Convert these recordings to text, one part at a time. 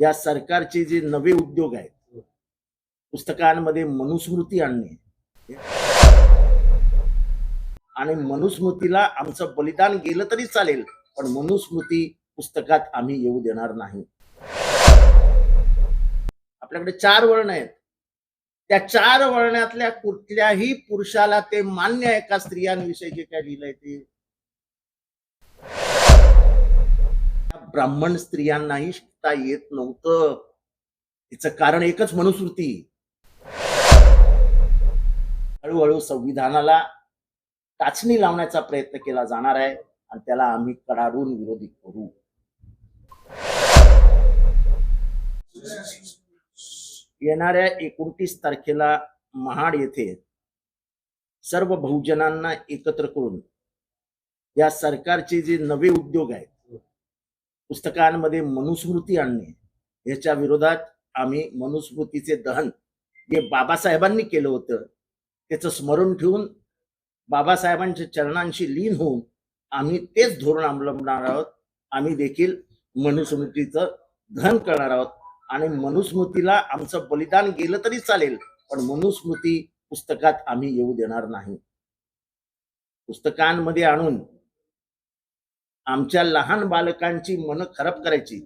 या सरकारचे जे नवे उद्योग आहेत पुस्तकांमध्ये मनुस्मृती आणणे. आणि मनुस्मृतीला आमचं बलिदान गेलं तरी चालेल पण मनुस्मृती पुस्तकात आम्ही येऊ देणार नाही. आपल्याकडे चार वर्ण आहेत. त्या चार वर्णातल्या कुठल्याही पुरुषाला ते मान्य आहे का? स्त्रियांविषयी जे काय लिहिलंय ते. ब्राह्मण स्त्रियांनाही शिकता येत नव्हतं. तिचं कारण एकच मनुस्मृती. हळूहळू संविधानाला टाचणी लावण्याचा प्रयत्न केला जाणार आहे आणि त्याला आम्ही कडाडून विरोधी करू. येणाऱ्या एकोणतीस तारखेला महाड येथे सर्व बहुजनांना एकत्र करून या सरकारचे जे नवे उद्योग आहेत पुस्तकांमध्ये मनुस्मृती आणणे याच्या विरोधात आम्ही मनुस्मृतीचे दहन जे बाबासाहेबांनी केलं होतं त्याचं स्मरण ठेवून बाबासाहेबांच्या चरणांशी लीन होऊन आम्ही तेच धोरण अवलंबणार आहोत. आम्ही देखील मनुस्मृतीचं दहन करणार आहोत. आणि मनुस्मृतीला आमचं बलिदान गेलं तरी चालेल पण मनुस्मृती पुस्तकात आम्ही येऊ देणार नाही. पुस्तकांमध्ये आणून आमच्या लहान बालकांची मन खराब करायची.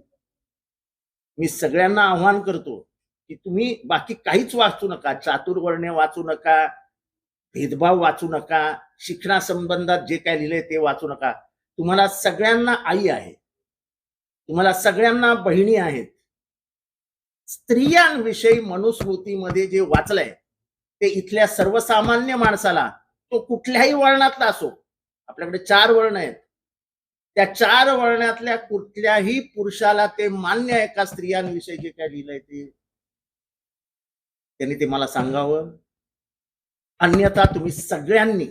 मी सगळ्यांना आव्हान करतो की तुम्ही बाकी काहीच वाचू नका. चातुर्वर्ण्य वाचू नका भेदभाव वाचू नका शिक्षणासंबंधात जे काय लिहिलंय ते वाचू नका. तुम्हाला सगळ्यांना आई आहे. तुम्हाला सगळ्यांना बहिणी आहेत. स्त्रियांविषयी मनुस्मृतीमध्ये जे वाचलंय ते इथल्या सर्वसामान्य माणसाला तो कुठल्याही वर्णातला असो आपल्याकडे चार वर्ण आहेत. त्या चार वर्णातल्या कुठल्याही पुरुषाला ते मान्य आहे का स्त्रियांविषयी जे काय लिहिलंय ते त्यांनी ते मला सांगावं. अन्यथा तुम्ही सगळ्यांनी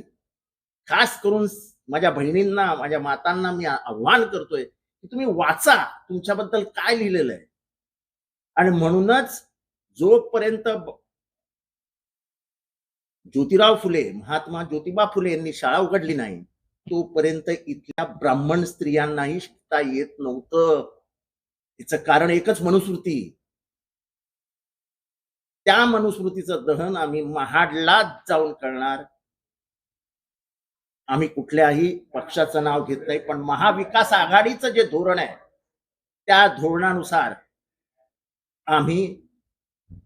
खास करून माझ्या बहिणींना माझ्या मातांना मी आव्हान करतोय की तुम्ही वाचा तुमच्याबद्दल काय लिहिलेलं आहे. आणि म्हणूनच जोपर्यंत ज्योतिराव फुले महात्मा ज्योतिबा फुले यांनी शाळा उघडली नाही तोपर्यंत इथल्या ब्राह्मण स्त्रियांनाही शिकता येत नव्हतं. तिचं कारण एकच मनुस्मृती. त्या मनुस्मृतीचं दहन आम्ही महाडलाच जाऊन करणार. आम्ही कुठल्याही पक्षाचं नाव घेत नाही पण महाविकास आघाडीचं जे धोरण आहे त्या धोरणानुसार आम्ही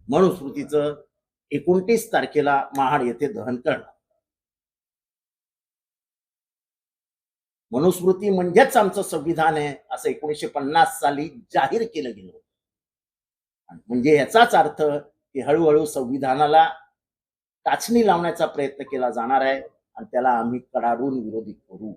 मनुस्मृतीचं एकोणतीस तारखेला महाड येथे दहन करणार. मनुस्मृती म्हणजेच आमचं संविधान आहे असं एकोणीसशे पन्नास साली जाहीर केलं गेलं होतं. म्हणजे याचाच अर्थ की हळूहळू संविधानाला टाचणी लावण्याचा प्रयत्न केला जाणार आहे आणि त्याला आम्ही कडाडून विरोधी करू